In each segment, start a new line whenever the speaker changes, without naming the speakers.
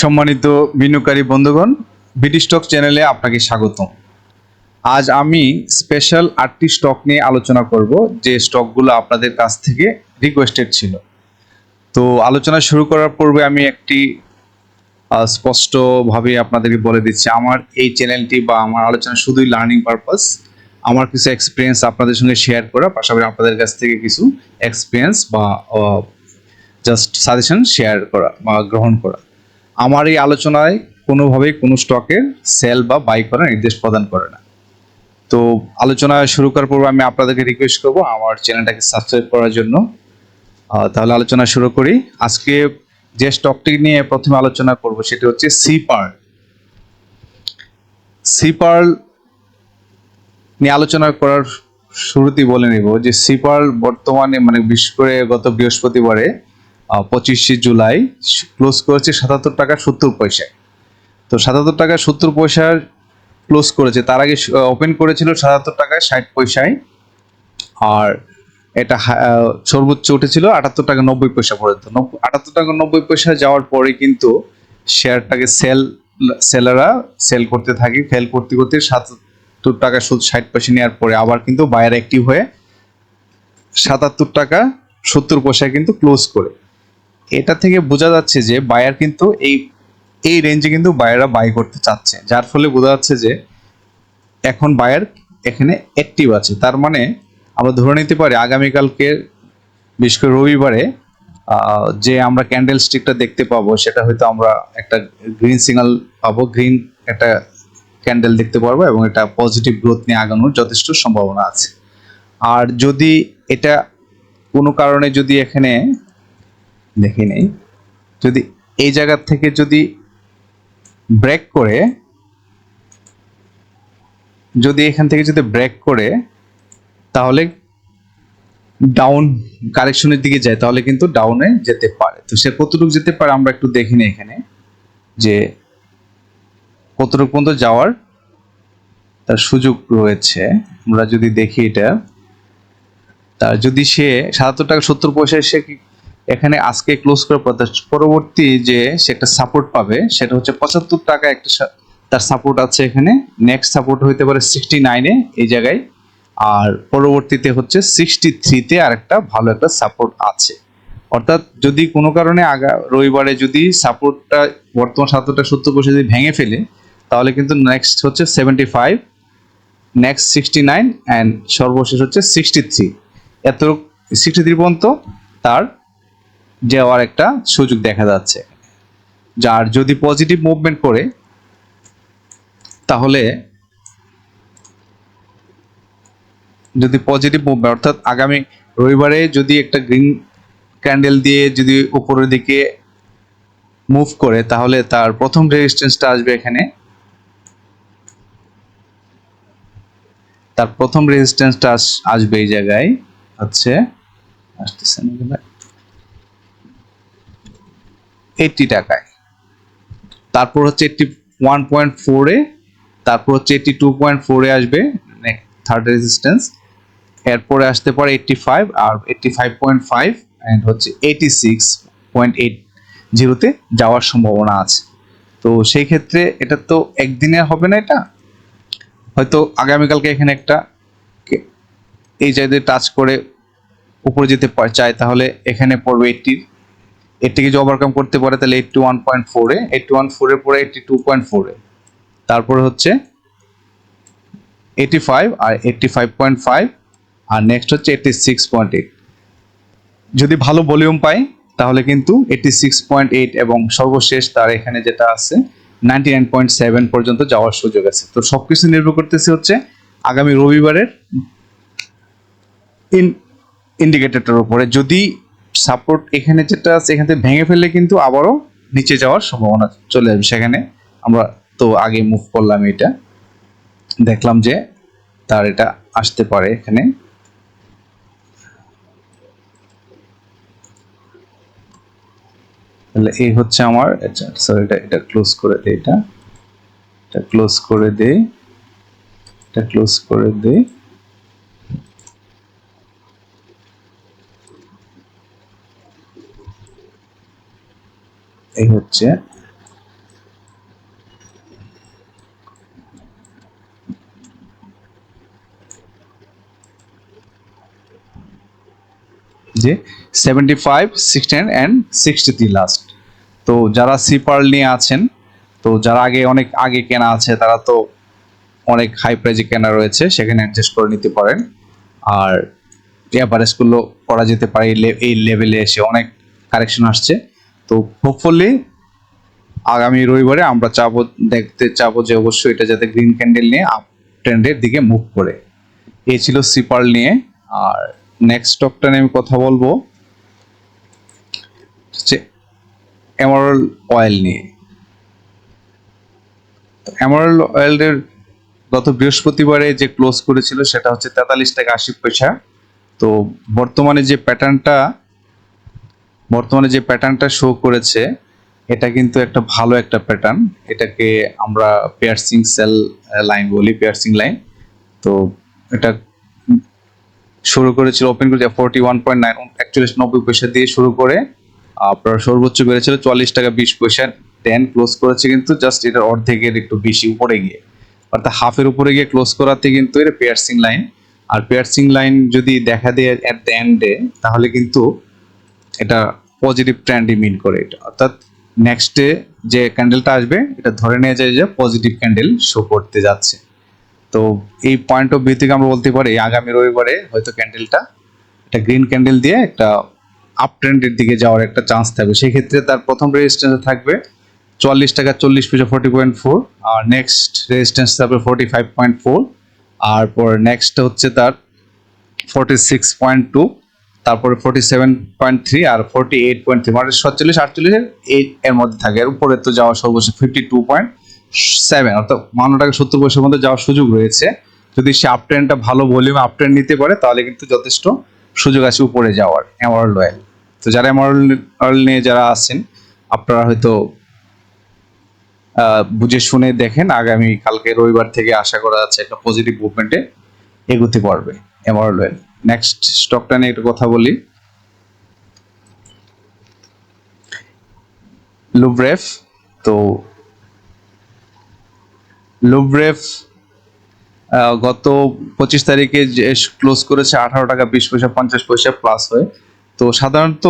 সম্মানিত বিনিয়োগকারী বন্ধুগণ বিডি স্টক চ্যানেলে আপনাকে স্বাগতম। আজ আমি স্পেশাল আটটি স্টক নিয়ে আলোচনা করব, যে স্টকগুলো আপনাদের কাছ থেকে রিকোয়েস্টেড ছিল। তো আলোচনা শুরু করার পূর্বে আমি একটি স্পষ্টভাবে আপনাদেরকে বলে দিচ্ছি, আমার এই চ্যানেলটি বা আমার আলোচনা শুধুই লার্নিং পারপাস আমার কিছু এক্সপিরিয়েন্স আপনাদের সঙ্গে শেয়ার করা, পাশাপাশি আপনাদের কাছ থেকে কিছু এক্সপিরিয়েন্স বা জাস্ট সাজেশন শেয়ার করা বা গ্রহণ করা। আমার এই আলোচনায় কোনোভাবেই কোনো স্টকের সেল বা বাই করার নির্দেশ প্রদান করে না। তো আলোচনা শুরু করার পূর্বে আমি আপনাদেরকে রিকোয়েস্ট করব আমার চ্যানেলটাকে সাবস্ক্রাইব করার জন্য। তাহলে আলোচনা শুরু করি। আজকে যে স্টকটি নিয়ে প্রথমে আলোচনা করব সেটি হচ্ছে সি পার্ল সি পার্ল নিয়ে আলোচনা করার শুরুতেই বলে নিব যে সি পার্ল বর্তমানে মানে বিশেষ করে গত বৃহস্পতিবারে পঁচিশে জুলাই ক্লোজ করেছে সাতাত্তর টাকা সত্তর পয়সায়। তো সাতাত্তর টাকা সত্তর পয়সার ক্লোজ করেছে। তার আগে ওপেন করেছিল সাতাত্তর টাকায় ষাট পয়সায়। আর এটা সর্বোচ্চ উঠেছিল আটাত্তর টাকা নব্বই পয়সা পর্যন্ত। আটাত্তর টাকা নব্বই পয়সা যাওয়ার পরে কিন্তু শেয়ারটাকে সেল সেলাররা সেল করতে থাকে। ফেল করতে করতে সাতাত্তর টাকা সুদ ষাট পয়সা নেওয়ার পরে আবার কিন্তু বায়ার অ্যাক্টিভ হয়ে সাতাত্তর টাকা সত্তর পয়সায় কিন্তু ক্লোজ করে। এটা থেকে বোঝা যাচ্ছে যে বায়ার কিন্তু এই এই রেঞ্জে কিন্তু বায়াররা বাই করতে চাচ্ছে। যার ফলে বোঝা যাচ্ছে যে এখন বায়ার এখানে অ্যাক্টিভ আছে। তার মানে আমরা ধরে নিতে পারি আগামীকালকে, বিশেষ করে রবিবারে যে আমরা ক্যান্ডেল স্টিকটা দেখতে পাবো, সেটা হয়তো আমরা একটা গ্রিন সিগন্যাল পাবো গ্রিন একটা ক্যান্ডেল দেখতে পারব এবং এটা পজিটিভ গ্রোথ নিয়ে আগানোর যথেষ্ট সম্ভাবনা আছে। আর যদি এটা কোনো কারণে যদি এখানে দেখি নেই। যদি এই জায়গা থেকে যদি ব্রেক করে, যদি এখান থেকে যদি ব্রেক করে, তাহলে ডাউন কারেকশনের দিকে যায়, তাহলে কিন্তু ডাউনে যেতে পারে। তো সে কতটুকু যেতে পারে আমরা একটু দেখি না এখানে, যে কতটুকু পর্যন্ত যাওয়ার তার সুযোগ রয়েছে। আমরা যদি দেখি এটা, তার যদি সে সাতাত্তর টাকা, সত্তর পয়সায় সে এখানে আজকে ক্লোজ করে পর- পরবর্তী যে সে একটা সাপোর্ট পাবে, সেটা হচ্ছে পঁচাত্তর টাকা একটা তার সাপোর্ট আছে এখানে। নেক্সট সাপোর্ট হইতে পারে সিক্সটি নাইনে এই জায়গায়। আর পরবর্তীতে হচ্ছে সিক্সটি থ্রিতে আর একটা ভালো একটা সাপোর্ট আছে। অর্থাৎ যদি কোনো কারণে আগা রবিবারে যদি সাপোর্টটা বর্তমান সাতটা সত্তর পয়সা যদি ভেঙে ফেলে, তাহলে কিন্তু নেক্সট হচ্ছে seventy five next sixty nine and সর্বশেষ হচ্ছে সিক্সটি থ্রি এত সিক্সটি থ্রি পর্যন্ত তার যাওয়ার একটা সুযোগ দেখা যাচ্ছে। যার যদি পজিটিভ মুভমেন্ট করে, তাহলে যদি পজিটিভ মুভমেন্ট অর্থাৎ আগামী রবিবারে যদি একটা গ্রিন ক্যান্ডেল দিয়ে যদি উপরের দিকে মুভ করে, তাহলে তার প্রথম রেজিস্ট্যান্সটা আসবে এখানে। তার প্রথম রেজিস্ট্যান্সটা আসবে এই জায়গায়। হচ্ছে আসতেছে না। এইটটি টাকায়। তারপর হচ্ছে এইটটি ওয়ান পয়েন্ট ফোরে তারপর হচ্ছে এইটটি টু পয়েন্ট ফোরে আসবে থার্ড রেজিস্ট্যান্স এরপরে আসতে পারে eighty five R eighty five point five and হচ্ছে এইটি সিক্স পয়েন্ট এইট জিরোতে যাওয়ার সম্ভাবনা আছে। তো সেই ক্ষেত্রে এটা তো একদিনে হবে না এটা? হয়তো আগামীকালকে এখানে একটা এই জায়গায় টাচ করে উপরে যেতে চায় তাহলে এখানে পড়বে এইটটির এটিকে যদি ওভারকাম করতে পারে তাহলে এইটটি ওয়ান পয়েন্ট ফোরে এইটটি ওয়ান ফোরের পরে এইটটি টু পয়েন্ট ফোরে তারপরে হচ্ছে এইটি ফাইভ আর এইটটি ফাইভ পয়েন্ট ফাইভ আর নেক্সট হচ্ছে এইটটি সিক্স পয়েন্ট এইট যদি ভালো ভলিউম পাই, তাহলে কিন্তু এইটটি সিক্স পয়েন্ট এইট এবং সর্বশেষ তার এখানে যেটা আছে নাইনটি নাইন পয়েন্ট সেভেন পর্যন্ত যাওয়ার সুযোগ আছে। তো সব সবকিছু নির্ভর করতেছে হচ্ছে আগামী রবিবারের ইন ইন্ডিকেটরটার উপরে। যদি সাপোর্ট এখানে যেটা আছে, এখান থেকে ভেঙে ফেললে কিন্তু আবারও নিচে যাওয়ার সম্ভাবনা চলে আসবে সেখানে। আমরা তো আগে মুভ করলাম এটা। দেখলাম যে তার এটা আসতে পারে এখানে। তাহলে এই হচ্ছে আমার সরি এটা এটা ক্লোজ করে দেই এটা। এটা ক্লোজ করে দেই। এটা ক্লোজ করে দেই। এই হচ্ছে যে seventy five sixteen and sixty three last তো যারা সিপার নিয়ে আছেন, তো যারা আগে অনেক আগে কেনা আছে, তারা তো অনেক হাই প্রাইজে কেনা রয়েছে, সেখানে অ্যাডজাস্ট করে নিতে পারেন। আর অ্যাভারেজগুলো করা যেতে পারে এই লেভেলে এসে অনেক কারেকশন আসছে। তো হোপফুলি আগামী রবিবারে আমরা চাবো, দেখতে চাবো যে অবশ্যই এটা যাতে গ্রিন ক্যান্ডেল নিয়ে আপ ট্রেন্ডের দিকে মুভ করে। এই ছিল সিপার নিয়ে। আর নেক্সট স্টকটা নিয়ে আমি কথা বলব হচ্ছে এমারল অয়েল নিয়ে। এমারল অয়েলের গত বৃহস্পতিবারে যে ক্লোজ করেছিল সেটা হচ্ছে তেতাল্লিশ টাকা আশি পয়সা। তো বর্তমানে যে প্যাটার্নটা বর্তমানে যে প্যাটার্নটা শো করেছে, এটা কিন্তু একটা ভালো একটা প্যাটার্ন এটাকে আমরা পেয়ারসিং সেল লাইন বলি পেয়ারসিং লাইন তো এটা শুরু করেছিল ওপেন করেছে ফোরটি ওয়ান পয়েন্ট নাইন একচল্লিশ নব্বই পয়সা দিয়ে শুরু করে আপনার সর্বোচ্চ বেড়েছিল চুয়াল্লিশ টাকা বিশ পয়সা টেন ক্লোজ করেছে কিন্তু জাস্ট এটার অর্ধেকের একটু বেশি উপরে গিয়ে। অর্থাৎ হাফের উপরে গিয়ে ক্লোজ করাতে কিন্তু এটা পেয়ারসিং লাইন আর পেয়ারসিং লাইন যদি দেখা দেয় অ্যাট দ্য এন্ডে তাহলে কিন্তু এটা পজিটিভ ট্রেন্ডই মিন করে এটা। অর্থাৎ নেক্সট ডে যে ক্যান্ডেলটা আসবে, এটা ধরে নিয়ে যায় যে পজিটিভ ক্যান্ডেল শো করতে যাচ্ছে। তো এই পয়েন্ট অফ ভিউ থেকে আমরা বলতে পারি, আগামী রবিবারে হয়তো ক্যান্ডেলটা একটা গ্রিন ক্যান্ডেল দিয়ে একটা আপ ট্রেন্ডের দিকে যাওয়ার একটা চান্স থাকবে। সেই ক্ষেত্রে তার প্রথম রেজিস্ট্যান্স থাকবে চুয়াল্লিশ টাকা চল্লিশ পয়সা ফোর্টি পয়েন্ট ফোর আর নেক্সট রেজিস্ট্যান্স থাকবে ফোর্টি ফাইভ পয়েন্ট ফোর আর পর নেক্সট হচ্ছে তার ফোর্টি সিক্স পয়েন্ট টু তারপরে ফোর্টি সেভেন পয়েন্ট থ্রি আর ফোর্টি এইট পয়েন্ট থ্রি মানে সাতচল্লিশ আটচল্লিশের এইট এর মধ্যে থাকে। এর উপরে তো যাওয়া সর্বোচ্চ ফিফটি টু পয়েন্ট সেভেন অর্থাৎ বান্ন টাকা সত্তর পয়সার মধ্যে যাওয়ার সুযোগ রয়েছে। যদি সে আপ ট্রেনটা ভালো ভলিউমে আপ ট্রেন নিতে পারে, তাহলে কিন্তু যথেষ্ট সুযোগ আছে উপরে যাওয়ার এমারল অয়েল তো যারা এমারল অয়েল নিয়ে যারা আছেন, আপনারা হয়তো বুঝে শুনে দেখেন, আগামী কালকে রবিবার থেকে আশা করা যাচ্ছে একটা পজিটিভ মুভমেন্টে এগোতে পারবে এমারল অয়েল নেক্সট স্টকটা নিয়ে একটু কথা বলি। লুব্রেফ তো লুব্রেফ গত পঁচিশ তারিখে যে ক্লোজ করেছে আঠারো টাকা বিশ পয়সা, পঞ্চাশ পয়সা প্লাস হয়ে। তো সাধারণত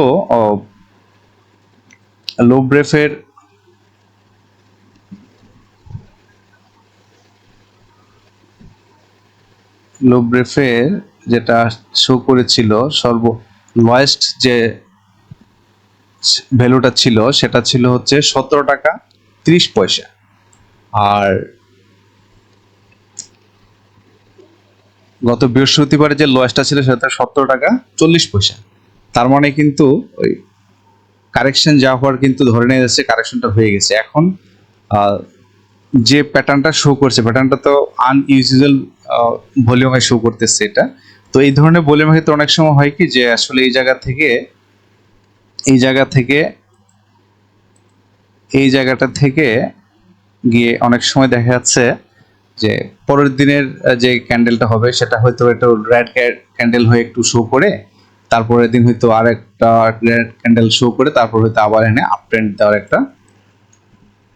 লুব্রেফের লুব্রেফের যেটা শো করেছিল সর্ব লয়েস্ট যে ভ্যালুটা ছিল, সেটা ছিল হচ্ছে সতেরো টাকা ত্রিশ পয়সা। আর গত বৃহস্পতিবারে যে লয়েসটা ছিল, সেটা সতেরো টাকা চল্লিশ পয়সা। তার মানে কিন্তু ওই কারেকশন যা হওয়ার কিন্তু ধরে নিয়ে যাচ্ছে কারেকশনটা হয়ে গেছে। এখন যে প্যাটার্নটা শো করছে প্যাটার্নটা তো আনইউজুয়াল ভলিউমে শো করতেছে এটা। তো এই ধরনের ভলিউমের ক্ষেত্রে অনেক সময় হয় কি যে আসলে এই জায়গা থেকে, এই জায়গা থেকে, এই জায়গাটা থেকে গিয়ে অনেক সময় দেখা যাচ্ছে যে পরের দিনের যে ক্যান্ডেলটা হবে সেটা হয়তো একটু রেড ক্যান্ডেল হয়ে একটু শো করে, তারপরের দিন হয়তো আর একটা রেড ক্যান্ডেল শো করে তারপর হয়তো আবার এনে আপ ট্রেন্ড দেওয়ার একটা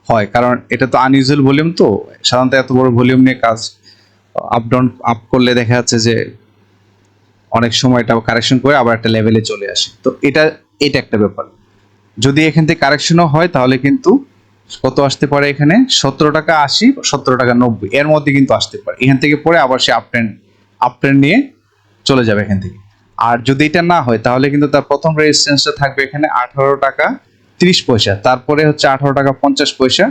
হয়। কারণ এটা তো আনইউজুয়াল ভলিউম তো, সাধারণত এত বড় ভলিউম নিয়ে কাজ আপ ডাউন আপ করলে দেখা যাচ্ছে যে অনেক সময় এটা কারেকশন করে আবার একটা লেভেলে চলে আসে। তো এটা এটা একটা ব্যাপার। যদি এখান থেকে কারেকশনও হয়, তাহলে কিন্তু কত আসতে পারে এখানে? সতেরো টাকা আশি, সতেরো টাকা নব্বই। এর মধ্যে কিন্তু আসতে পারে। এখান থেকে পরে আবার সে আপ ট্রেন্ড আপ ট্রেন্ড নিয়ে চলে যাবে এখান থেকে। আর যদি এটা না হয়, তাহলে কিন্তু তার প্রথম রেজিস্ট্যান্সটা থাকবে এখানে আঠারো টাকা তিরিশ পয়সা। তারপরে হচ্ছে আঠারো টাকা পঞ্চাশ পয়সা,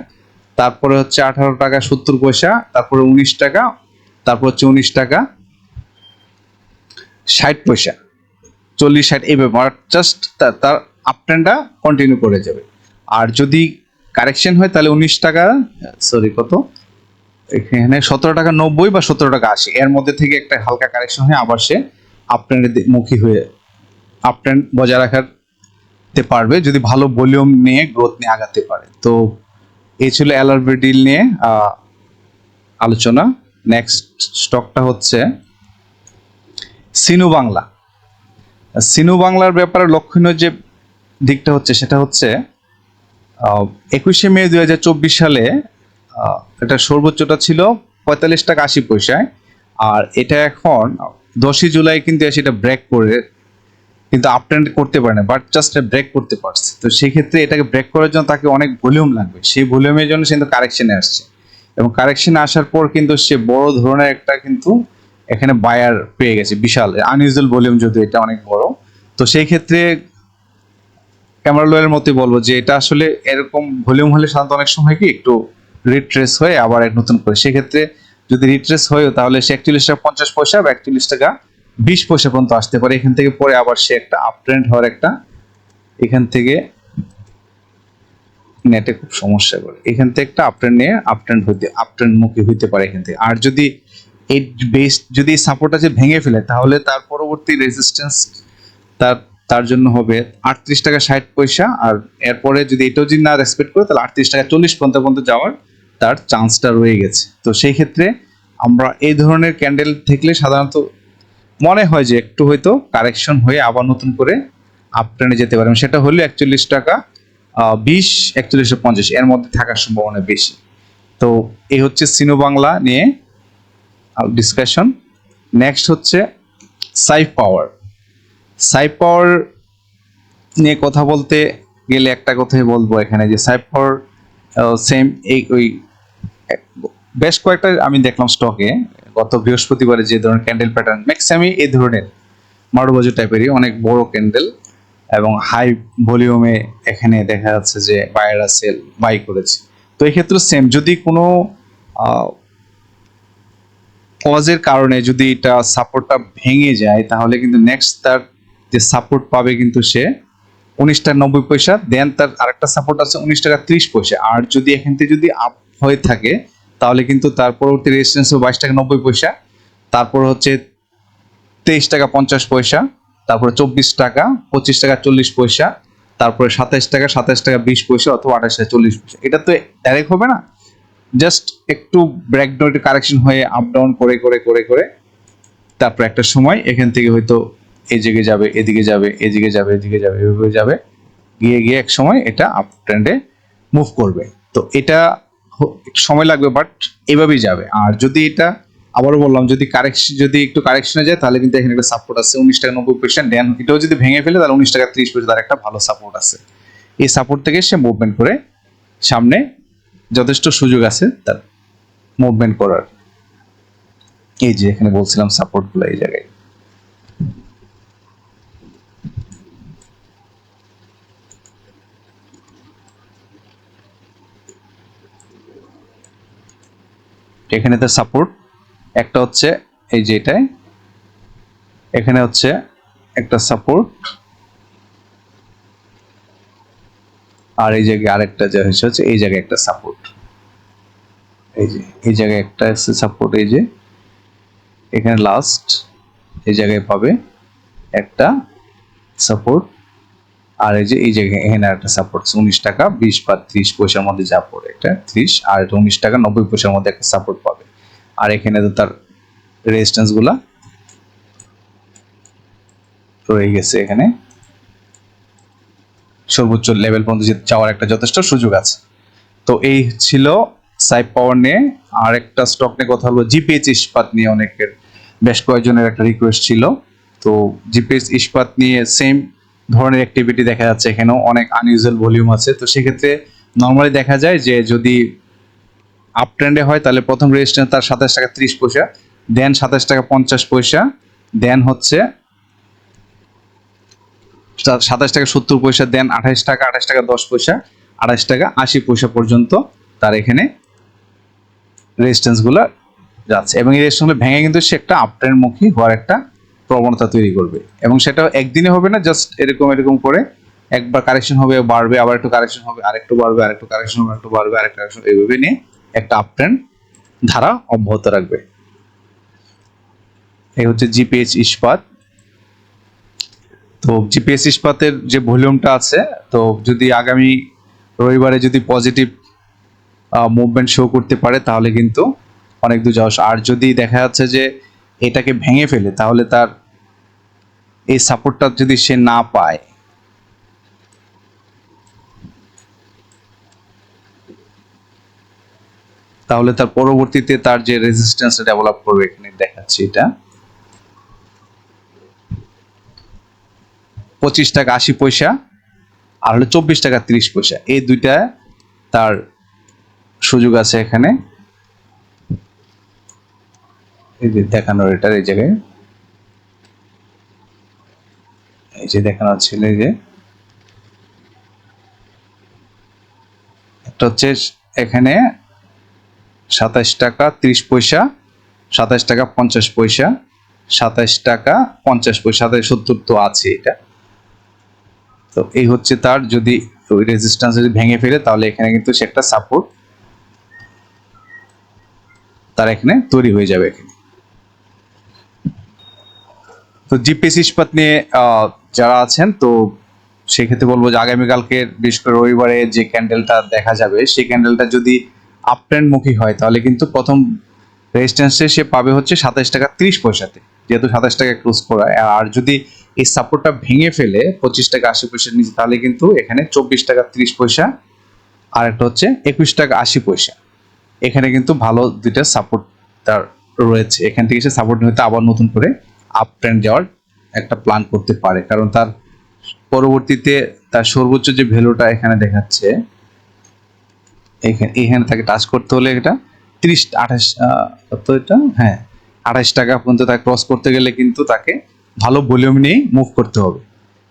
তারপরে হচ্ছে আঠারো টাকা সত্তর পয়সা, তারপরে উনিশ টাকা, তারপর হচ্ছে উনিশ টাকা ষাট পয়সা। চল্লিশ ষাট এই ব্যাপার জাস্ট তার আপ ট্রেন্ডটা কন্টিনিউ করে যাবে। আর যদি কারেকশন হয়, তাহলে উনিশ টাকা সরি কত? এখানে সতেরো টাকা নব্বই বা সতেরো টাকা আশি। এর মধ্যে থেকে একটা হালকা কারেকশন হয়ে, আবার সে আপ ট্রেন্ডের মুখী হয়ে আপ ট্রেন্ড বজায় রাখাতে পারবে, যদি ভালো ভলিউম নিয়ে গ্রোথ নিয়ে আগাতে পারে। তো এই ছিল এলআরবি ডিল নিয়ে আলোচনা। নেক্সট স্টকটা হচ্ছে সিনু বাংলা। সিনু বাংলার ব্যাপারে লক্ষণীয় যে দিকটা হচ্ছে, সেটা হচ্ছে একুশে মে দু হাজার চব্বিশ সালে এটা সর্বোচ্চটা ছিল পঁয়তাল্লিশ টাকা আশি পয়সায়, আর এটা এখন দশই জুলাই কিন্তু এসে এটা ব্রেক করে, কিন্তু আপ ট্রেন্ড করতে পারে না বাট জাস্ট ব্রেক করতে পারছে। তো সেই ক্ষেত্রে এটাকে ব্রেক করার জন্য তাকে অনেক ভলিউম লাগবে। সেই ভলিউমের জন্য সে কিন্তু কারেকশনে আসছে। এবং কারেকশনে আসার পর কিন্তু সে বড় ধরনের একটা কিন্তু এখানে বায়ার পেয়ে গেছে, বিশাল। আনইউজুয়াল ভলিউম যদি এটা অনেক বড়। তো সেই ক্ষেত্রে ক্যামেরা লয়ের মতোই বলব যে এটা আসলে এরকম ভলিউম হলে সাধারণত অনেক সময় কি, একটু রিট্রেস হয়ে আবার এক নতুন করে। সেক্ষেত্রে যদি রিট্রেস হয়েও তাহলে সে একচল্লিশ টাকা পঞ্চাশ পয়সা বা একচল্লিশ টাকা বিশ পয়সা পর্যন্ত আসতে পারে। এখান থেকে পরে আবার সে একটা আপ ট্রেন্ড হওয়ার একটা এখান থেকে নেটে খুব সমস্যা করে। এখান থেকে একটা আপ ট্রেন্ড নিয়ে আপ ট্রেন্ড হইতে আপ ট্রেন্ড মুখী হইতে পারে এখান থেকে। আর যদি এই বেস যদি সাপোর্ট আছে ভেঙে ফেলে, তাহলে তার পরবর্তী রেজিস্ট্যান্স তার তার জন্য হবে আটত্রিশ টাকা ষাট পয়সা। আর এরপরে যদি এটাও যদি না রেসপেক্ট করে, তাহলে আটত্রিশ টাকা চল্লিশ পর্যন্ত পর্যন্ত যাওয়ার তার চান্সটা রয়ে গেছে। তো সেই ক্ষেত্রে আমরা এই ধরনের ক্যান্ডেল থাকলে সাধারণত মনে হয় যে একটু হয়তো কারেকশন হয়ে আবার নতুন করে আপ ট্রেনে যেতে পারে। সেটা হলো একচল্লিশ টাকা বিশ একচল্লিশশো পঞ্চাশ। এর মধ্যে থাকার সম্ভাবনা বেশি। তো এই হচ্ছে সিনো বাংলা নিয়ে ডিসকাশন নেক্সট হচ্ছে সাইফ পাওয়ার সাইফ পাওয়ার নিয়ে কথা বলতে গেলে একটা কথাই বলব এখানে যে সাইফ পাওয়ার সেম এই ওই, বেশ কয়েকটা আমি দেখলাম স্টকে গত বৃহস্পতিবারে যে ধরনের ক্যান্ডেল প্যাটার্ন ম্যাক্সিমামই এই ধরনের মারুবাজু টাইপেরই অনেক বড় ক্যান্ডেল এবং হাই ভলিউমে এখানে দেখা যাচ্ছে যে বায়ারা সেল বাই করেছে। তো এই সেম যদি কোনো কজের কারণে যদি এটা সাপোর্টটা ভেঙে যায়, তাহলে কিন্তু নেক্সট তার যে সাপোর্ট পাবে কিন্তু সে উনিশ টাকা নব্বই পয়সা দেন তার আরেকটা সাপোর্ট আছে উনিশ টাকা ত্রিশ পয়সা। আর যদি এখান থেকে যদি আপ হয়ে থাকে, তাহলে কিন্তু তার পরবর্তী রেজিস্ট্যান্স হবে বাইশ টাকা নব্বই পয়সা, তারপর হচ্ছে তেইশ টাকা পঞ্চাশ পয়সা, তারপরে চব্বিশ টাকা পঁচিশ টাকা চল্লিশ পয়সা, তারপরে সাতাইশ টাকা সাতাইশ টাকা বিশ পয়সা অথবা আঠাশ টাকা চল্লিশ পয়সা। এটা তো ডাইরেক্ট হবে না? জাস্ট একটু ব্রেকডাউন কারেকশন হয়ে আপ ডাউন করে করে করে করে, তারপর একটা সময় এখান থেকে হয়তো এই দিকে যাবে, এদিকে যাবে এদিকে যাবে এদিকে যাবে, এভাবে যাবে। গিয়ে গিয়ে এক সময় এটা আপ ট্রেন্ডে মুভ করবে। তো এটা সময় লাগবে বাট এভাবেই যাবে। আর যদি এটা আবারও বললাম, যদি কারেকশন যদি একটু কারেকশনে যায়, তাহলে কিন্তু এখানে একটা সাপোর্ট আছে, উনিশ টাকা নব্বই পার্সেন্ট দেন এটাও যদি ভেঙে ফেলে, তাহলে উনিশ টাকা ত্রিশ পয়সা তার একটা ভালো সাপোর্ট আছে। এই সাপোর্ট থেকে সে মুভমেন্ট করে সামনে যথেষ্ট সুযোগ আছে তার মুভমেন্ট করার। এই যে এখানে বলছিলাম সাপোর্টগুলো এই জায়গায়। এখানে তার সাপোর্ট একটা হচ্ছে এই যে এখানে হচ্ছে একটা সাপোর্ট আর এই জায়গায় আরেকটা যা হয়েছে, হচ্ছে এই জায়গায় একটা সাপোর্ট এই যে, এই জায়গায় একটা সাপোর্ট এই যে, এখানে লাস্ট এই জায়গায় পাবে একটা সাপোর্ট আর এই যে, এই জায়গায় এখানে একটা সাপোর্ট উনিশ টাকা, বিশ বা ত্রিশ পয়সার মধ্যে যা পড়ে এটা ত্রিশ, আর এটা উনিশ টাকা, নব্বই পয়সার মধ্যে একটা সাপোর্ট পাবে। আর এখানে তো তার রেজিস্ট্যান্সগুলা রয়ে গেছে এখানে। সর্বোচ্চ লেভেল পর্যন্ত যাওয়ার একটা যথেষ্ট সুযোগ আছে। তো এই ছিল সাইপ পাওয়ার নিয়ে। আর একটা স্টক নিয়ে কথা হলো জিপিএইচ ইস্পাত নিয়ে অনেকের। বেশ কয়েকজনের একটা রিকোয়েস্ট ছিল। তো জিপিএইচ ইস্পাত নিয়ে সেম ধরনের অ্যাক্টিভিটি দেখা যাচ্ছে এখানেও। অনেক আনইউজুয়াল ভলিউম আছে। তো সেক্ষেত্রে নর্মালি দেখা যায় যে যদি আপ ট্রেন্ডে হয়, তাহলে প্রথম রেজিস্ট্যান্স তার সাতাশ টাকা ত্রিশ পয়সা দেন সাতাশ টাকা পঞ্চাশ পয়সা দেন হচ্ছে সাতাশ টাকা সত্তর পয়সা দেন, আঠাশ টাকা আঠাশ টাকা দশ পয়সা, আঠাশ টাকা আশি পয়সা পর্যন্ত তার এখানে রেজিস্ট্যান্সগুলো যাচ্ছে। এবং এই রেজিস্ট্যান্স ভেঙে কিন্তু সে একটা আপট্রেন্ড মুখী হওয়ার একটা প্রবণতা তৈরি করবে। এবং সেটা একদিনে হবে না জাস্ট এরকম এরকম করে একবার কারেকশন হবে, বাড়বে, আবার একটু কারেকশন হবে, আরেকটু বাড়বে, আরেকটু কারেকশন হবে একটু বাড়বে, আরেকটু কারেকশন এইভাবে নিয়ে একটা আপট্রেন্ড ধারা অব্যাহত রাখবে। এই হচ্ছে জিপিএইচ ইস্পাত। তো জিপিএস ইস্পাতের যে ভলিউমটা আছে, তো যদি আগামী রবিবারে যদি পজিটিভ মুভমেন্ট শো করতে পারে, তাহলে কিন্তু অনেক দূর যাওয়া আর যদি দেখা যাচ্ছে যে এটাকে ভেঙে ফেলে, তাহলে তার এই সাপোর্টটা যদি সে না পায়, তাহলে তার পরবর্তীতে তার যে রেজিস্ট্যান্সটা ডেভেলপ করবে, এখানে দেখাচ্ছি এটা। পঁচিশ টাকা আশি পয়সা, আর হলো চব্বিশ টাকা তিরিশ পয়সা। এই দুইটা তার সুযোগ আছে এখানে। যে দেখানোর এটার এই জায়গায়। এই যে দেখানো ছিল, এই যে। একটা হচ্ছে এখানে সাতাশ টাকা ত্রিশ পয়সা, সাতাশ টাকা পঞ্চাশ পয়সা, সাতাশ টাকা পঞ্চাশ পয়সা, সাতাশ সত্তর তো আছে এটা। তো এই হচ্ছে তার যদি ওই রেজিস্ট্যান্স যদি ভেঙে ফেলে, তাহলে এখানে কিন্তু সে একটা সাপোর্ট তার এখানে তৈরি হয়ে যাবে এখানে। তো জিপিএস ইস্পাত নিয়ে যারা আছেন, তো সেক্ষেত্রে বলব যে আগামীকালকে, বিশেষ করে রবিবারে যে ক্যান্ডেলটা দেখা যাবে, সেই ক্যান্ডেলটা যদি আপ ট্রেন্ড মুখী হয়, তাহলে কিন্তু প্রথম রেজিস্ট্যান্সে সে পাবে হচ্ছে সাতাশ টাকা তিরিশ পয়সাতে, যেহেতু সাতাশ টাকা ক্লোজ করা আর যদি এই সাপোর্টটা ভেঙে ফেলে পঁচিশ টাকা আশি পয়সার নিচে, তাহলে কিন্তু এখানে চব্বিশ টাকা, তিরিশ পয়সা আর একটা হচ্ছে একুশ টাকা, আশি পয়সা। এখানে কিন্তু ভালো দুইটা সাপোর্ট তার রয়েছে। এখান থেকে সে সাপোর্ট নিতে আবার নতুন করে আপ ট্রেন্ড যাওয়ার একটা প্ল্যান করতে পারে। কারণ তার পরবর্তীতে তার সর্বোচ্চ যে ভ্যালুটা এখানে দেখাচ্ছে, এখানে এখানে তাকে টাচ করতে হলে এটা তিরিশ, আঠাশ কত এটা? হ্যাঁ আঠাশ টাকা পর্যন্ত তাকে ক্রস করতে গেলে কিন্তু তাকে ভালো ভলিউম নিয়ে মুভ করতে হবে।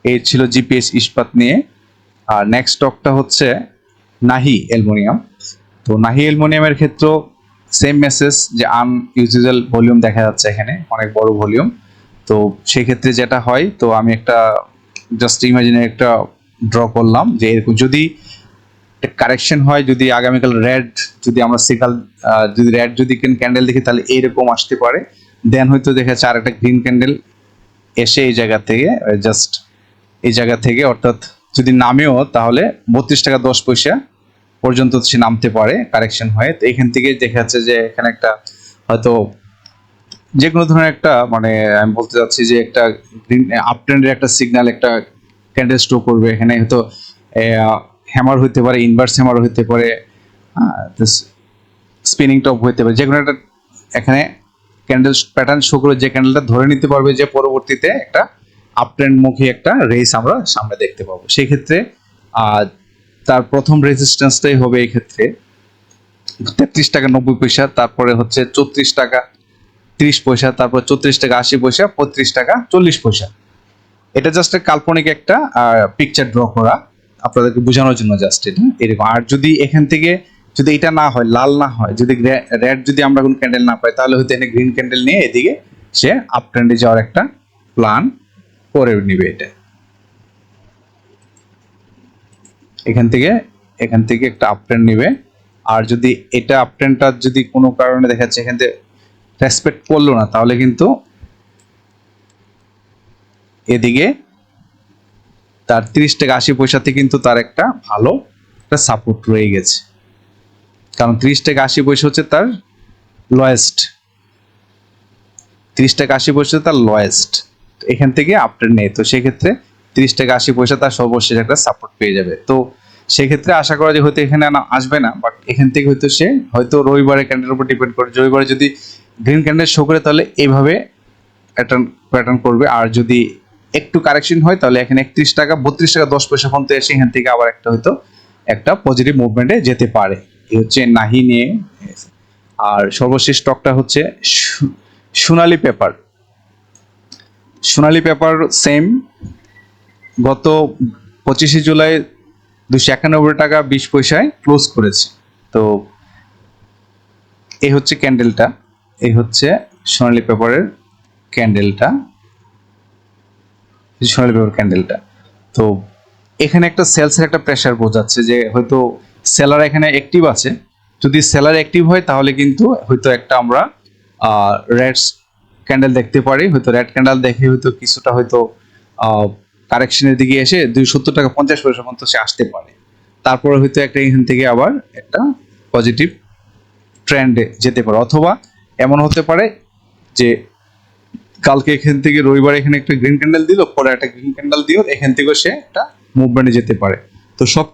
এই ছিল জিপিএস ইস্পাত নিয়ে। আর নেক্সট স্টকটা হচ্ছে নাহি অ্যালমোনিয়াম। তো নাহি অ্যালমোনিয়ামের ক্ষেত্রেও সেম মেসেজ যে আন ইউজুয়াল ভলিউম দেখা যাচ্ছে এখানে, অনেক বড় ভলিউম তো সেক্ষেত্রে যেটা হয়, তো আমি একটা জাস্ট ইমাজিনে একটা ড্র করলাম যে এরকম যদি কারেকশন হয়, যদি আগামীকাল রেড যদি আমরা সিকাল যদি রেড যদি ক্যান্ডেল দেখি, তাহলে এইরকম আসতে পারে। দেন হয়তো দেখা যাচ্ছে আর একটা গ্রিন ক্যান্ডেল এসে এই জায়গা থেকে জাস্ট এই জায়গা থেকে, অর্থাৎ যদি নামেও, তাহলে বত্রিশ টাকা দশ পয়সা পর্যন্ত সে নামতে পারে কারেকশন হয়। তো এখান থেকে দেখা যাচ্ছে যে এখানে একটা হয়তো যে কোনো ধরনের একটা মানে আমি বলতে চাচ্ছি যে একটা আপ ট্রেন্ডের একটা সিগন্যাল একটা ক্যান্ডেল স্টো করবে। এখানে হয়তো হ্যামার হইতে পারে ইনভার্স হ্যামার হইতে পারে স্পিনিং টপ হইতে পারে যে কোনো একটা, এখানে ক্যান্ডেল প্যাটার্ন শো করে যে ক্যান্ডেলটা ধরে নিতে পারবে যে পরবর্তীতে একটা আপ ট্রেন্ড মুখী একটা রেস আমরা সামনে দেখতে পাবো। সেই ক্ষেত্রে তার প্রথম রেজিস্ট্যান্সটাই হবে এই ক্ষেত্রে তেত্রিশ টাকা নব্বই পয়সা, তারপরে হচ্ছে চৌত্রিশ টাকা তিরিশ পয়সা, তারপর চৌত্রিশ টাকা আশি পয়সা, পঁয়ত্রিশ টাকা চল্লিশ পয়সা। এটা জাস্ট কাল্পনিক একটা পিকচার ড্র করা, আপনাদেরকে বোঝানোর জন্য জাস্ট এটা। এরকম। আর যদি এখান থেকে যদি এটা না হয়, লাল না হয়, যদি রেড যদি আমরা কোনো ক্যান্ডেল না পাই, তাহলে হয়তো এখানে গ্রিন ক্যান্ডেল নিয়ে এদিকে সে আপ ট্রেন্ডে যাওয়ার একটা প্ল্যান করে নিবে এটা। এখান থেকে এখান থেকে একটা আপ ট্রেন্ড নিবে। আর যদি এটা আপ ট্রেন্ডটা যদি কোনো কারণে দেখা যাচ্ছে এখান থেকে রেসপেক্ট করল না, তাহলে কিন্তু এদিকে তার তিরিশ টাকা আশি পয়সাতে কিন্তু তার একটা ভালো একটা সাপোর্ট রয়ে গেছে। কারণ তিরিশ টাকা আশি পয়সা হচ্ছে তার লয়েস্ট তিরিশ টাকা আশি পয়সা তার লয়েস্ট এখান থেকে আপট্রেন্ড নেই। তো সেক্ষেত্রে তিরিশ টাকা আশি পয়সা তার সর্বশেষ একটা সাপোর্ট পেয়ে যাবে। তো সেক্ষেত্রে আশা করা যে হয়তো এখানে আসবে না বাট এখান থেকে হয়তো সে হয়তো রবিবারে ক্যান্ডেলের উপর ডিপেন্ড করে রবিবারে যদি গ্রিন ক্যান্ডেল শো করে, তাহলে এইভাবে প্যাটার্ন প্যাটার্ন করবে। আর যদি একটু কারেকশন হয়, তাহলে এখানে একত্রিশ টাকা, বত্রিশ টাকা, দশ পয়সা পর্যন্ত এসে এখান থেকে আবার একটা হয়তো একটা পজিটিভ মুভমেন্টে যেতে পারে। হচ্ছে নাহি নিয়ে আর সর্বশেষ স্টকটা হচ্ছে Sonali paper Sonali paper same গত পঁচিশে জুলাই দুশো একানব্বই টাকা বিশ পয়সায় ক্লোজ করেছে। তো এই হচ্ছে ক্যান্ডেলটা এই হচ্ছে সোনালী পেপারের ক্যান্ডেলটা সোনালী পেপার ক্যান্ডেলটা তো এখানে একটা সেলসের একটা প্রেশার বোঝাচ্ছে যে হয়তো সেলার এখানে অ্যাক্টিভ আছে। যদি সেলার অ্যাক্টিভ হয়, তাহলে কিন্তু হয়তো একটা আমরা রেড ক্যান্ডেল দেখতে পারি। হয়তো রেড ক্যান্ডেল দেখে হয়তো কিছুটা হয়তো কারেকশনের দিকে এসে দুই সত্তর টাকা পঞ্চাশ পয়সা পর্যন্ত সে আসতে পারে। তারপরে হয়তো একটা এখান থেকে আবার একটা পজিটিভ ট্রেন্ডে যেতে পারে। অথবা এমন হতে পারে যে কালকে এখান থেকে রবিবার এখানে একটা গ্রিন ক্যান্ডেল দিল, পরে একটা গ্রিন ক্যান্ডেল দিও এখান থেকেও সে একটা মুভমেন্টে যেতে পারে। তো সব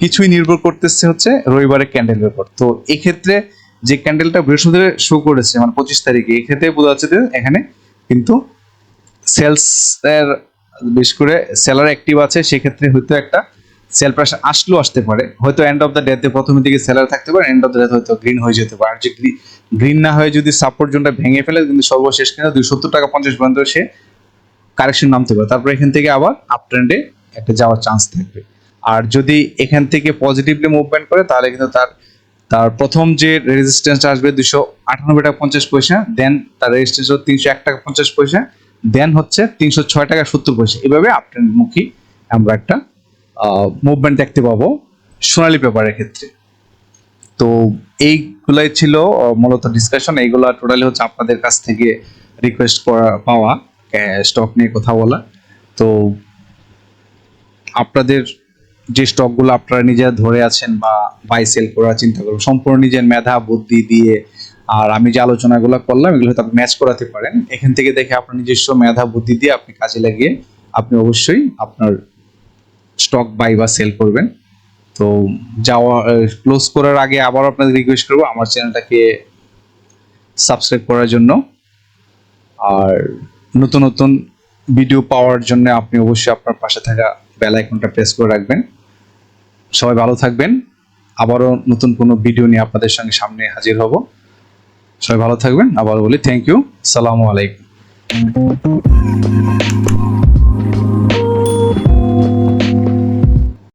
কিছুই নির্ভর করতেছে হচ্ছে রবিবারের ক্যান্ডেলের উপর। তো এক্ষেত্রে যে ক্যান্ডেলটা বৃহস্পতিবার শো করেছে মানে পঁচিশ তারিখে, এক্ষেত্রে বোঝা যাচ্ছে যে এখানে কিন্তু সেলস এর বিশেষ করে সেলার অ্যাক্টিভ আছে, সেক্ষেত্রে হয়তো একটা সেল প্রেশার আসলেও আসতে পারে। হয়তো এন্ড অফ দ্য ডেতে প্রথমের দিকে সেলার থাকতে পারে এন্ড অফ দ্য ডেতে হয়তো গ্রিন হয়ে যেতে পারে। আর যে গ্রিন না হয়ে যদি সাপোর্ট জোনটা ভেঙে ফেলে, কিন্তু সর্বশেষ কিন্তু দুই সত্তর টাকা পঞ্চাশ পর্যন্ত সে কারেকশন নামতে পারে। তারপর এখান থেকে আবার আপ ট্রেন্ডে একটা যাওয়ার চান্স থাকবে। আর যদি এখান থেকে পজিটিভলি মুভমেন্ট করে, তাহলে কিন্তু তার তার প্রথম যে রেজিস্ট্যান্স আসবে দুশো আটানব্বই টাকা পঞ্চাশ পয়সা দেন তার রেজিস্ট্যান্স হচ্ছে তিনশো এক টাকা পঞ্চাশ পয়সা দেন হচ্ছে তিনশো ছয় টাকা সত্তর পয়সা। এভাবে আপ মুখী আমরা একটা মুভমেন্ট দেখতে পাবো সোনালী পেপারের ক্ষেত্রে। তো এইগুলাই ছিল মূলত ডিসকাশন এইগুলো টোটালি হচ্ছে আপনাদের কাছ থেকে রিকোয়েস্ট করা, পাওয়া স্টক নিয়ে কথা বলা। তো আপনাদের যে স্টকগুলো আপনারা নিজেরা ধরে আছেন বা বাই সেল করার চিন্তা করবেন, সম্পূর্ণ নিজের মেধা, বুদ্ধি দিয়ে। আর আমি যে আলোচনাগুলো করলাম, এগুলো হয়তো আপনি ম্যাচ করাতে পারেন। এখান থেকে দেখে আপনার নিজস্ব মেধা, বুদ্ধি দিয়ে আপনি কাজে লাগিয়ে আপনি অবশ্যই আপনার স্টক বাই বা সেল করবেন। তো যাওয়া ক্লোজ করার আগে আবার আপনাদের রিকোয়েস্ট করব আমার চ্যানেলটাকে সাবস্ক্রাইব করার জন্য। আর নতুন নতুন ভিডিও পাওয়ার জন্য আপনি অবশ্যই আপনার পাশে থাকা বেল আইকনটা প্রেস করে রাখবেন। সবাই ভালো থাকবেন। আবারও নতুন কোনো ভিডিও নিয়ে আপনাদের সঙ্গে সামনে হাজির হব। সবাই ভালো থাকবেন। আবার বলি থ্যাংক ইউ সালামু আলাইকুম।